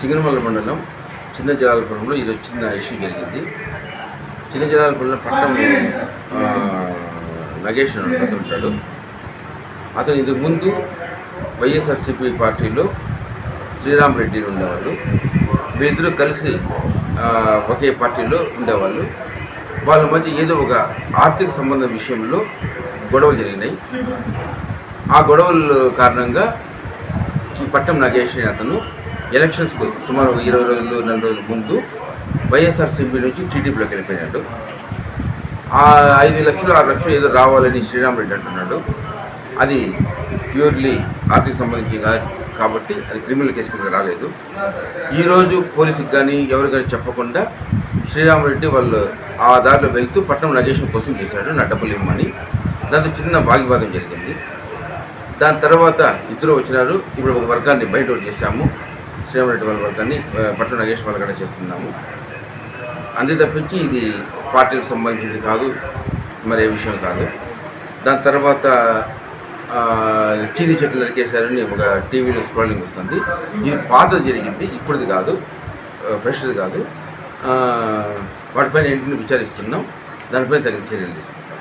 సింగనమల్ల మండలం చిన్న జలాలపురంలో ఈరోజు చిన్న ఇష్యూ జరిగింది. చిన్న జలాలపురంలో పట్టణం నగేష్ అని అతను ఉంటాడు అతను ఇంతకు ముందు వైఎస్ఆర్సీపీ పార్టీలో శ్రీరామ్ రెడ్డి ఉండేవాళ్ళు. వీరిద్దరూ కలిసి ఒకే పార్టీలో ఉండేవాళ్ళు. వాళ్ళ మధ్య ఏదో ఒక ఆర్థిక సంబంధం విషయంలో గొడవలు జరిగినాయి. ఆ గొడవల కారణంగా ఈ పట్టం నగేష్ అనే అతను ఎలక్షన్స్కు సుమారు ఒక ఇరవై రోజులు నెల రోజుల ముందు వైఎస్ఆర్సీపీ నుంచి టీడీపీలోకి వెళ్ళిపోయినాడు. ఆ ఐదు లక్షలు ఆరు లక్షలు ఏదో రావాలని శ్రీరామ్ రెడ్డి అంటున్నాడు. అది ప్యూర్లీ ఆర్థిక సంబంధించి కాబట్టి అది క్రిమినల్ కేసు కింద రాలేదు. ఈరోజు పోలీసుకి కానీ ఎవరు కానీ చెప్పకుండా శ్రీరామ్ రెడ్డి వాళ్ళు ఆ దారిలో వెళ్తూ పట్నం నగేష్ను కోసం చేశాడు నా డబ్బులు ఇవ్వమని. దాంతో చిన్న వాగ్వివాదం జరిగింది. దాని తర్వాత ఇద్దరు వచ్చినారు. ఇప్పుడు ఒక వర్గాన్ని బయట చేశాము. శ్రీరామరెడ్డి వాళ్ళ వర్గాన్ని పట్ల నగేష్ వాళ్ళ కూడా చేస్తున్నాము. అంతే తప్పించి ఇది పార్టీకి సంబంధించింది కాదు మరే విషయం కాదు. దాని తర్వాత చీనీ చీని చెట్లు నరికేశారని ఒక టీవీలో స్క్రోలింగ్ వస్తుంది. ఇది పాత జరిగింది ఇప్పుడుది కాదు ఫ్రెష్ది కాదు. వాటిపైన ఇంటిని విచారిస్తున్నాం. దానిపైన తగిన చర్యలు తీసుకుంటాం.